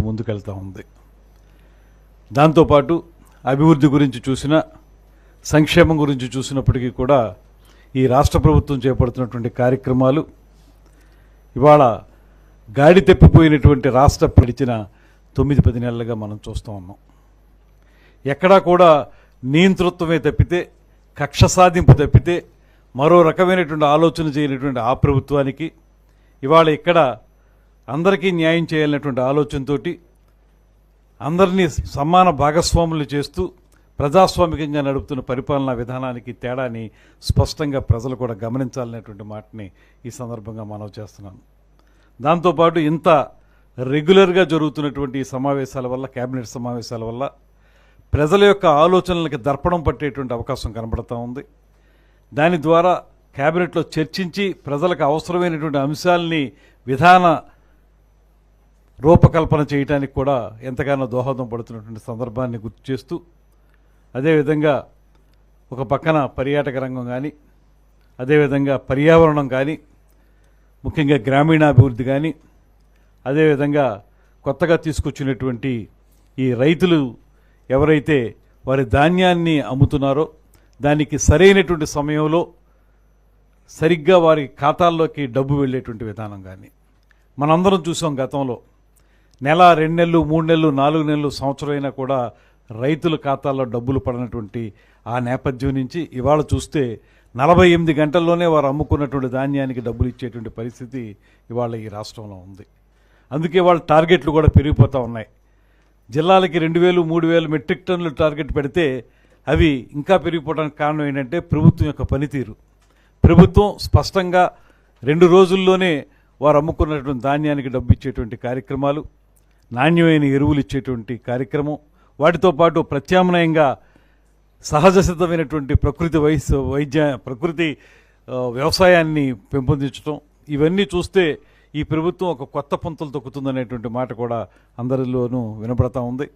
ముందుకెళ్తూ ఉంది. దాంతోపాటు అభివృద్ధి గురించి చూసిన సంక్షేమం గురించి చూసినప్పటికీ కూడా ఈ రాష్ట్ర ప్రభుత్వం చేపడుతున్నటువంటి కార్యక్రమాలు ఇవాళ గాడి తెప్పిపోయినటువంటి రాష్ట్ర పిడిచిన తొమ్మిది పది నెలలుగా మనం చూస్తూ ఉన్నాం. ఎక్కడా కూడా నియంతృత్వమే తప్పితే కక్ష సాధింపు తప్పితే మరో రకమైనటువంటి ఆలోచన చేయనటువంటి ఆ ప్రభుత్వానికి ఇవాళ ఇక్కడ అందరికీ న్యాయం చేయాలనేటువంటి ఆలోచనతో అందరినీ సమాన భాగస్వాములు చేస్తూ ప్రజాస్వామికంగా నడుపుతున్న పరిపాలనా విధానానికి తేడాని స్పష్టంగా ప్రజలు కూడా గమనించాలనేటువంటి మాటని ఈ సందర్భంగా మనవి చేస్తున్నాను. దాంతోపాటు ఇంత రెగ్యులర్గా జరుగుతున్నటువంటి ఈ సమావేశాల వల్ల కేబినెట్ సమావేశాల వల్ల ప్రజల యొక్క ఆలోచనలకి దర్పణం పట్టేటువంటి అవకాశం కనబడతా ఉంది. దాని ద్వారా కేబినెట్లో చర్చించి ప్రజలకు అవసరమైనటువంటి అంశాలని విధాన రూపకల్పన చేయడానికి కూడా ఎంతగానో దోహదం పడుతున్నటువంటి సందర్భాన్ని గుర్తు చేస్తూ అదేవిధంగా ఒక పక్కన పర్యాటక రంగం కానీ అదేవిధంగా పర్యావరణం కానీ ముఖ్యంగా గ్రామీణాభివృద్ధి కానీ అదేవిధంగా కొత్తగా తీసుకొచ్చినటువంటి ఈ రైతులు ఎవరైతే వారి ధాన్యాన్ని అమ్ముతున్నారో దానికి సరైనటువంటి సమయంలో సరిగ్గా వారి ఖాతాల్లోకి డబ్బు వెళ్ళేటువంటి విధానం కానీ మనందరం చూసాం గతంలో నెల రెండు నెలలు మూడు నెలలు నాలుగు నెలలు సంవత్సరం అయినా కూడా రైతుల ఖాతాల్లో డబ్బులు పడినటువంటి ఆ నేపథ్యం నుంచి ఇవాళ చూస్తే నలభై ఎనిమిది గంటల్లోనే వారు అమ్ముకున్నటువంటి ధాన్యానికి డబ్బులు ఇచ్చేటువంటి పరిస్థితి ఇవాళ ఈ రాష్ట్రంలో ఉంది. అందుకే వాళ్ళ టార్గెట్లు కూడా పెరిగిపోతూ ఉన్నాయి. జిల్లాలకి రెండు వేలు మూడు వేలు మెట్రిక్ టన్నులు టార్గెట్ పెడితే అవి ఇంకా పెరిగిపోవడానికి కారణం ఏంటంటే ప్రభుత్వం యొక్క పనితీరు. ప్రభుత్వం స్పష్టంగా రెండు రోజుల్లోనే వారు అమ్ముకున్నటువంటి ధాన్యానికి డబ్బు ఇచ్చేటువంటి కార్యక్రమాలు నాణ్యమైన ఎరువులు ఇచ్చేటువంటి కార్యక్రమం వాటితో పాటు ప్రత్యామ్నాయంగా సహజ సిద్ధమైనటువంటి ప్రకృతి వైస్ వైద్య ప్రకృతి వ్యవసాయాన్ని పెంపొందించడం ఇవన్నీ చూస్తే ఈ ప్రభుత్వం ఒక కొత్త పంతులు తొక్కుతుందనేటువంటి మాట కూడా అందరిలోనూ వినపడతా ఉంది.